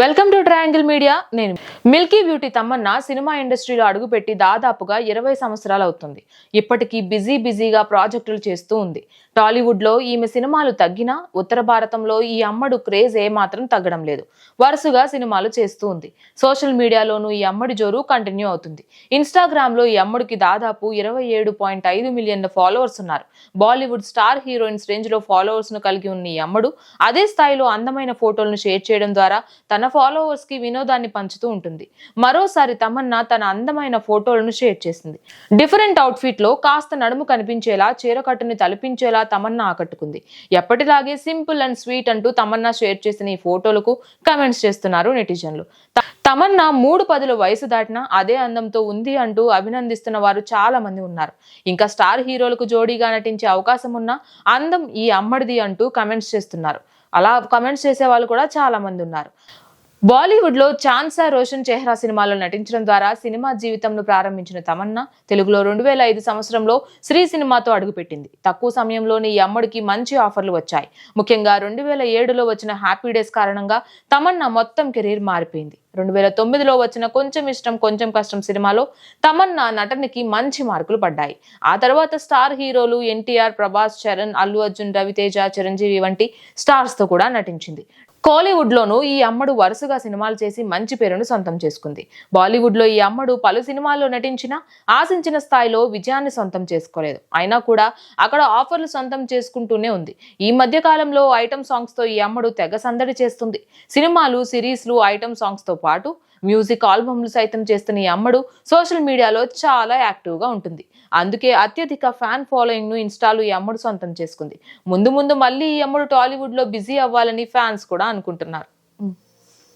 Welcome to triangle media. నేను milky beauty Tamannaah cinema ఇండస్ట్రీలో అడుగుపెట్టి దాదాపుగా ఇరవై సంవత్సరాలు అవుతుంది. ఇప్పటికీ బిజీ బిజీగా ప్రాజెక్టులు చేస్తూ ఉంది. టాలీవుడ్లో ఈమె సినిమాలు తగ్గినా ఉత్తర భారతంలో ఈ అమ్మడు క్రేజ్ ఏమాత్రం తగ్గడం లేదు. వరుసగా సినిమాలు చేస్తూ ఉంది. సోషల్ మీడియాలోనూ ఈ అమ్మడి జోరు కంటిన్యూ అవుతుంది. ఇన్స్టాగ్రామ్లో ఈ అమ్మడికి దాదాపు ఇరవై ఏడు పాయింట్ ఐదు మిలియన్ల ఫాలోవర్స్ ఉన్నారు. బాలీవుడ్ స్టార్ హీరోయిన్స్ రేంజ్లో ఫాలోవర్స్ను కలిగి ఉన్న ఈ అమ్మడు అదే స్థాయిలో అందమైన ఫోటోలను షేర్ చేయడం ద్వారా తన ఫాలోవర్స్కి వినోదాన్ని పంచుతూ ఉంటుంది. మరోసారి తమన్నా తన అందమైన ఫోటోలను షేర్ చేసింది. డిఫరెంట్ అవుట్ఫిట్లో కాస్త నడుము కనిపించేలా చీరకట్టుని తలపించేలా తమన్నా ఆకట్టుకుంది. ఎప్పటిలాగే సింపుల్ అండ్ స్వీట్ అంటూ తమన్నా షేర్ చేసిన ఈ ఫోటోలకు కమెంట్స్ చేస్తున్నారు నెటిజన్లు. తమన్నా మూడు పదుల వయసు దాటినా అదే అందంతో ఉంది అంటూ అభినందిస్తున్న వారు చాలా మంది ఉన్నారు. ఇంకా స్టార్ హీరోలకు జోడీగా నటించే అవకాశం ఉన్న అందం ఈ అమ్మడిది అంటూ కమెంట్స్ చేస్తున్నారు. అలా కమెంట్స్ చేసే వాళ్ళు కూడా చాలా మంది ఉన్నారు. బాలీవుడ్లో ఛాన్సా రోషన్ చెహ్రా సినిమాలో నటించడం ద్వారా సినిమా జీవితంను ప్రారంభించిన తమన్నా తెలుగులో రెండు వేల ఐదు సంవత్సరంలో శ్రీ సినిమాతో అడుగుపెట్టింది. తక్కువ సమయంలోనే ఈ అమ్మడికి మంచి ఆఫర్లు వచ్చాయి. ముఖ్యంగా రెండు వేల ఏడులో వచ్చిన హ్యాపీ డేస్ కారణంగా తమన్నా మొత్తం కెరీర్ మారిపోయింది. రెండు వేల తొమ్మిదిలో వచ్చిన కొంచెం ఇష్టం కొంచెం కష్టం సినిమాలో తమన్నా నటనకి మంచి మార్కులు పడ్డాయి. ఆ తర్వాత స్టార్ హీరోలు ఎన్టీఆర్ ప్రభాస్ చరణ్ అల్లు అర్జున్ రవితేజ చిరంజీవి వంటి స్టార్స్తో కూడా నటించింది. కోలీవుడ్లోనూ ఈ అమ్మడు వరుసగా సినిమాలు చేసి మంచి పేరును సొంతం చేసుకుంది. బాలీవుడ్లో ఈ అమ్మడు పలు సినిమాల్లో నటించినా ఆశించిన స్థాయిలో విజయాన్ని సొంతం చేసుకోలేదు. అయినా కూడా అక్కడ ఆఫర్లు సొంతం చేసుకుంటూనే ఉంది. ఈ మధ్య కాలంలో ఐటమ్ సాంగ్స్తో ఈ అమ్మడు తెగ సందడి చేస్తుంది. సినిమాలు సిరీస్లు ఐటమ్ సాంగ్స్తో పాటు మ్యూజిక్ ఆల్బమ్లు సైతం చేస్తున్న ఈ అమ్మడు సోషల్ మీడియాలో చాలా యాక్టివ్గా ఉంటుంది. అందుకే అత్యధిక ఫ్యాన్ ఫాలోయింగ్ ఇన్స్టాలు ఈ అమ్మడు సొంతం చేసుకుంది. ముందు ముందు మళ్ళీ ఈ అమ్మడు టాలీవుడ్లో బిజీ అవ్వాలని ఫ్యాన్స్ కూడా అనుకుంటున్నారు.